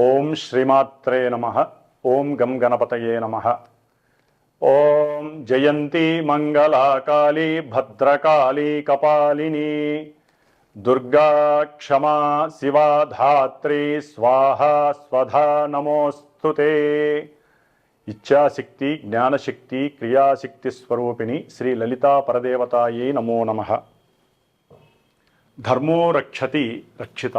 ఓం శ్రీమాత్రే నమ. ఓం గం గణపతయే నమ. ఓం జయంతి మంగళాకాళీ భద్రకాళీ కపాలిని. దుర్గా క్షమా శివా ధాత్రి స్వాహ స్వధా నమోస్తు ఇచ్ఛాశక్తి జ్ఞానశక్తి క్రియాశక్తి స్వరూపిణి శ్రీ లలితా పరదేవతాయే నమో నమ. ధర్మో రక్షతి రక్షిత.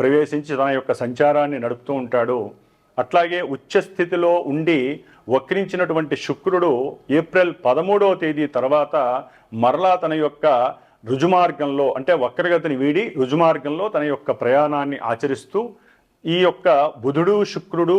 ప్రవేశించి తన యొక్క సంచారాన్ని నడుపుతూ ఉంటాడు. అట్లాగే ఉచ్చస్థితిలో ఉండి వక్రించినటువంటి శుక్రుడు ఏప్రిల్ పదమూడవ తేదీ తర్వాత మరలా తన యొక్క రుజుమార్గంలో అంటే వక్రగతిని వీడి రుజుమార్గంలో తన యొక్క ప్రయాణాన్ని ఆచరిస్తూ ఈ యొక్క బుధుడు శుక్రుడు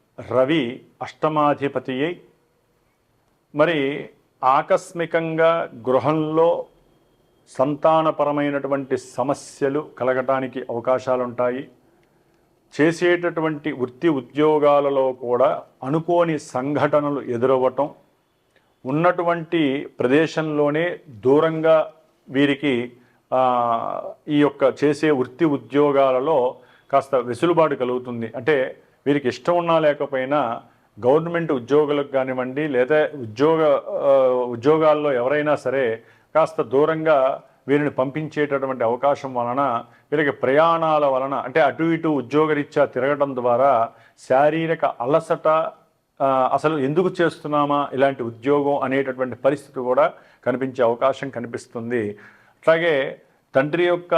రవి అష్టమాధిపతి అయి మరి ఆకస్మికంగా గృహంలో సంతానపరమైనటువంటి సమస్యలు కలగటానికి అవకాశాలు ఉంటాయి చేసేటటువంటి వృత్తి ఉద్యోగాలలో కూడా అనుకోని సంఘటనలు ఎదురవ్వటం ఉన్నటువంటి ప్రదేశంలోనే దూరంగా వీరికి ఈ యొక్క చేసే వృత్తి ఉద్యోగాలలో కాస్త వెసులుబాటు కలుగుతుంది. అంటే వీరికి ఇష్టం ఉన్నా లేకపోయినా గవర్నమెంట్ ఉద్యోగులకు కానివ్వండి లేదా ఉద్యోగ ఉద్యోగాల్లో ఎవరైనా సరే కాస్త దూరంగా వీరిని పంపించేటటువంటి అవకాశం వలన వీరికి ప్రయాణాల వలన అంటే అటు ఇటు ఉద్యోగరీత్యా తిరగడం ద్వారా శారీరక అలసట అసలు ఎందుకు చేస్తున్నామా ఇలాంటి ఉద్యోగం అనేటటువంటి పరిస్థితి కూడా కనిపించే అవకాశం కనిపిస్తుంది. అట్లాగే తండ్రి యొక్క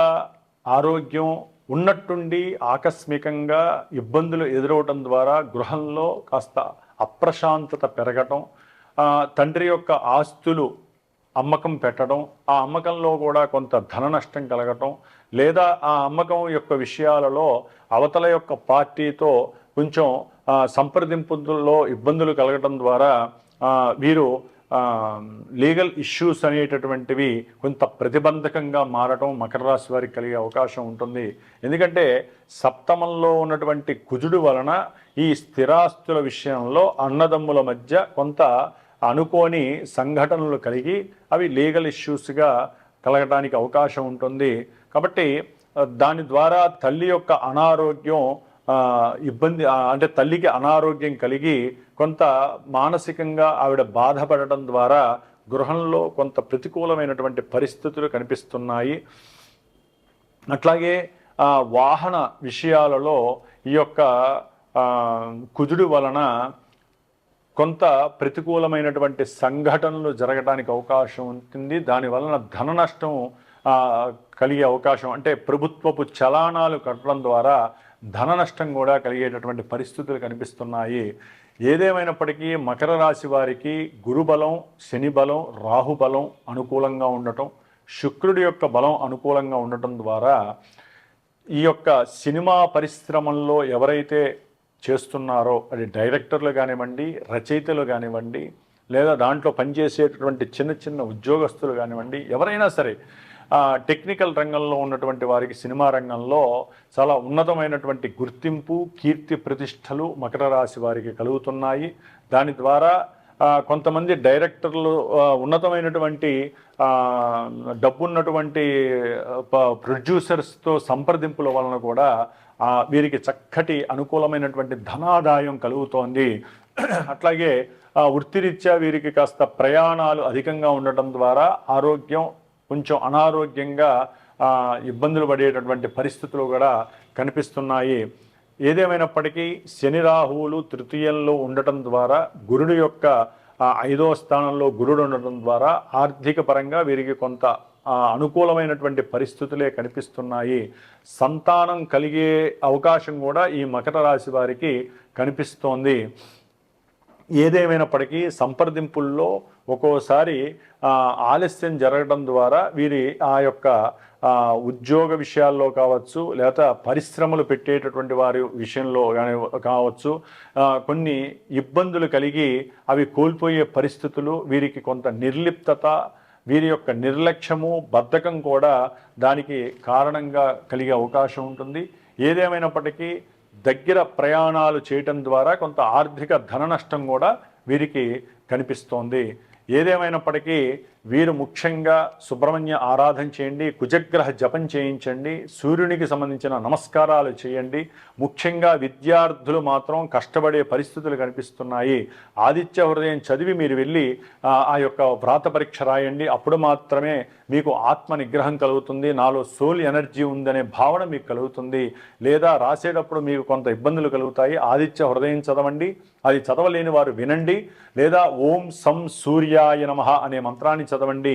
ఆరోగ్యం ఉన్నట్టుండి ఆకస్మికంగా ఇబ్బందులు ఎదురవటం ద్వారా గృహంలో కాస్త అప్రశాంతత పెరగటం తండ్రి యొక్క ఆస్తులు అమ్మకం పెట్టడం ఆ అమ్మకంలో కూడా కొంత ధన నష్టం కలగటం లేదా ఆ అమ్మకం యొక్క విషయాలలో అవతల యొక్క పార్టీతో కొంచెం సంప్రదింపుల్లో ఇబ్బందులు కలగటం ద్వారా వీరు లీగల్ ఇష్యూస్ అనేటటువంటివి కొంత ప్రతిబంధకంగా మారటం మకర రాశి వారికి కలిగే అవకాశం ఉంటుంది. ఎందుకంటే సప్తమంలో ఉన్నటువంటి కుజుడు వలన ఈ స్థిరాస్తుల విషయంలో అన్నదమ్ముల మధ్య కొంత అనుకోని సంఘటనలు కలిగి అవి లీగల్ ఇష్యూస్గా కలగడానికి అవకాశం ఉంటుంది. కాబట్టి దాని ద్వారా తల్లి యొక్క అనారోగ్యం ఇబ్బంది అంటే తల్లికి అనారోగ్యం కలిగి కొంత మానసికంగా ఆవిడ బాధపడటం ద్వారా గృహంలో కొంత ప్రతికూలమైనటువంటి పరిస్థితులు కనిపిస్తున్నాయి. అట్లాగే వాహన విషయాలలో ఈ యొక్క కుదుడు కుజుడు వలన కొంత ప్రతికూలమైనటువంటి సంఘటనలు జరగడానికి అవకాశం ఉంటుంది. దాని వలన ధన నష్టం కలిగే అవకాశం అంటే ప్రభుత్వపు చలానాలు కట్టడం ద్వారా ధన నష్టం కూడా కలిగేటటువంటి పరిస్థితులు కనిపిస్తున్నాయి. ఏదేమైనప్పటికీ మకర రాశి వారికి గురుబలం శని బలం రాహుబలం అనుకూలంగా ఉండటం శుక్రుడి యొక్క బలం అనుకూలంగా ఉండటం ద్వారా ఈ యొక్క సినిమా పరిశ్రమల్లో ఎవరైతే చేస్తున్నారో అది డైరెక్టర్లు కానివ్వండి రచయితలు కానివ్వండి లేదా దాంట్లో పనిచేసేటటువంటి చిన్న చిన్న ఉద్యోగస్తులు కానివ్వండి ఎవరైనా సరే టెక్నికల్ రంగంలో ఉన్నటువంటి వారికి సినిమా రంగంలో చాలా ఉన్నతమైనటువంటి గుర్తింపు కీర్తి ప్రతిష్టలు మకర రాశి వారికి కలుగుతున్నాయి. దాని ద్వారా కొంతమంది డైరెక్టర్లు ఉన్నతమైనటువంటి డబ్బున్నటువంటి ప్రొడ్యూసర్స్తో సంప్రదింపుల వలన కూడా వీరికి చక్కటి అనుకూలమైనటువంటి ధనాదాయం కలుగుతోంది. అట్లాగే వృత్తిరీత్యా వీరికి కాస్త ప్రయాణాలు అధికంగా ఉండటం ద్వారా ఆరోగ్యం కొంచెం అనారోగ్యంగా ఇబ్బందులు పడేటటువంటి పరిస్థితులు కూడా కనిపిస్తున్నాయి. ఏదేమైనప్పటికీ శని రాహువులు తృతీయంలో ఉండటం ద్వారా గురుడు యొక్క ఐదో ఐదవ స్థానంలో గురుడు ఉండటం ద్వారా ఆర్థిక పరంగా వీరికి కొంత అనుకూలమైనటువంటి పరిస్థితులే కనిపిస్తున్నాయి. సంతానం కలిగే అవకాశం కూడా ఈ మకర రాశి వారికి కనిపిస్తోంది. ఏదేమైనప్పటికీ సంప్రదింపుల్లో ఒక్కోసారి ఆలస్యం జరగడం ద్వారా వీరి ఆ యొక్క ఉద్యోగ విషయాల్లో కావచ్చు లేదా పరిశ్రమలు పెట్టేటటువంటి వారి విషయంలో కానీ కావచ్చు కొన్ని ఇబ్బందులు కలిగి అవి కోల్పోయే పరిస్థితులు వీరికి కొంత నిర్లిప్తత వీరి యొక్క నిర్లక్ష్యము బద్ధకం కూడా దానికి కారణంగా కలిగే అవకాశం ఉంటుంది. ఏదేమైనప్పటికీ దగ్గర ప్రయాణాలు చేయటం ద్వారా కొంత ఆర్థిక ధన నష్టం కూడా వీరికి కనిపిస్తోంది. ఏదేమైనప్పటికీ వీరు ముఖ్యంగా సుబ్రహ్మణ్య ఆరాధన చేయండి కుజగ్రహ జపం చేయించండి సూర్యునికి సంబంధించిన నమస్కారాలు చేయండి. ముఖ్యంగా విద్యార్థులు మాత్రం కష్టపడే పరిస్థితులు కనిపిస్తున్నాయి. ఆదిత్య హృదయం చదివి మీరు వెళ్ళి ఆ, యొక్క వ్రాత పరీక్ష రాయండి. అప్పుడు మాత్రమే మీకు ఆత్మ నిగ్రహం కలుగుతుంది. నాలో సోల్ ఎనర్జీ ఉందనే భావన మీకు కలుగుతుంది. లేదా రాసేటప్పుడు మీకు కొంత ఇబ్బందులు కలుగుతాయి. ఆదిత్య హృదయం చదవండి. అది చదవలేని వారు వినండి లేదా ఓం సం సూర్యాయ నమ అనే మంత్రాన్ని చదవండి.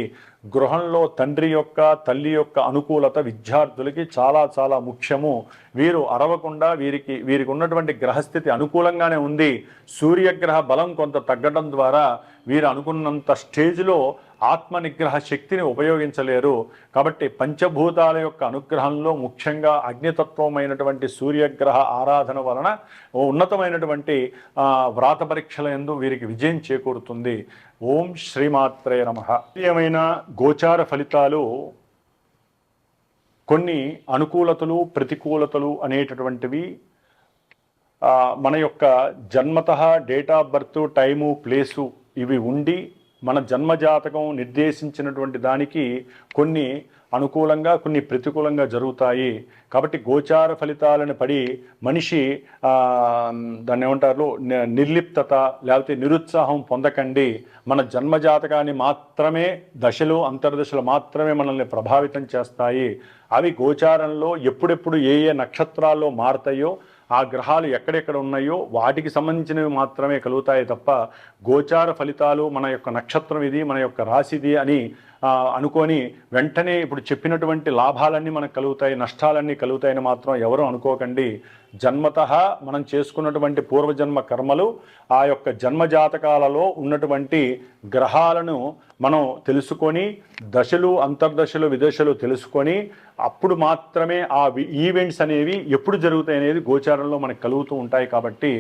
గృహంలో తండ్రి యొక్క తల్లి యొక్క అనుకూలత విద్యార్థులకి చాలా చాలా ముఖ్యము. వీరు అరవకుండా వీరికి వీరికి ఉన్నటువంటి గ్రహస్థితి అనుకూలంగానే ఉంది. సూర్యగ్రహ బలం కొంత తగ్గడం ద్వారా వీరు అనుకున్నంత స్టేజ్లో ఆత్మ నిగ్రహ శక్తిని ఉపయోగించలేరు. కాబట్టి పంచభూతాల యొక్క అనుగ్రహంలో ముఖ్యంగా అగ్నితత్వమైనటువంటి సూర్యగ్రహ ఆరాధన వలన ఓ ఉన్నతమైనటువంటి వ్రాత పరీక్షల ఎందు వీరికి విజయం చేకూరుతుంది. ఓం శ్రీమాత్రే నమ. ఏమైనా గోచార ఫలితాలు కొన్ని అనుకూలతలు ప్రతికూలతలు అనేటటువంటివి మన యొక్క జన్మత date of birth time place ఇవి ఉండి మన జన్మజాతకం నిర్దేశించినటువంటి దానికి కొన్ని అనుకూలంగా కొన్ని ప్రతికూలంగా జరుగుతాయి. కాబట్టి గోచార ఫలితాలను పడి మనిషి దాన్ని ఏమంటారు? నిర్లిప్తత లేకపోతే నిరుత్సాహం పొందకండి. మన జన్మజాతకాన్ని మాత్రమే దశలు అంతర్దశలు మాత్రమే మనల్ని ప్రభావితం చేస్తాయి. అవి గోచారంలో ఎప్పుడెప్పుడు ఏ ఏ నక్షత్రాల్లో మారతాయో ఆ గ్రహాలు ఎక్కడెక్కడ ఉన్నాయో వాటికి సంబంధించినవి మాత్రమే కలుగుతాయి తప్ప గోచార ఫలితాలు మన యొక్క నక్షత్రం ఇది మన యొక్క రాశిది అని అనుకొని వెంటనే ఇప్పుడు చెప్పినటువంటి లాభాలన్నీ మనకు కలుగుతాయి నష్టాలన్నీ కలుగుతాయని మాత్రం ఎవరూ అనుకోకండి. జన్మత మనం చేసుకున్నటువంటి పూర్వజన్మ కర్మలు ఆ యొక్క జన్మజాతకాలలో ఉన్నటువంటి గ్రహాలను మనం తెలుసుకొని దశలు అంతర్దశలు విదశలు తెలుసుకొని అప్పుడు మాత్రమే ఆ ఈవెంట్స్ అనేవి ఎప్పుడు జరుగుతాయి అనేది గోచారంలో మనకు కలుగుతూ ఉంటాయి కాబట్టి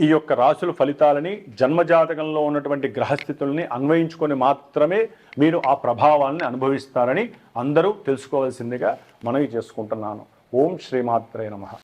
ఈ యొక్క రాసుల ఫలితాలని జన్మజాతకంలో ఉన్నటువంటి గ్రహస్థితుల్ని అన్వయించుకొని మాత్రమే మీరు ఆ ప్రభావాలని అనుభవిస్తారని అందరూ తెలుసుకోవాల్సిందిగా మనవి చేసుకుంటున్నాను. ఓం శ్రీమాత్రే నమః.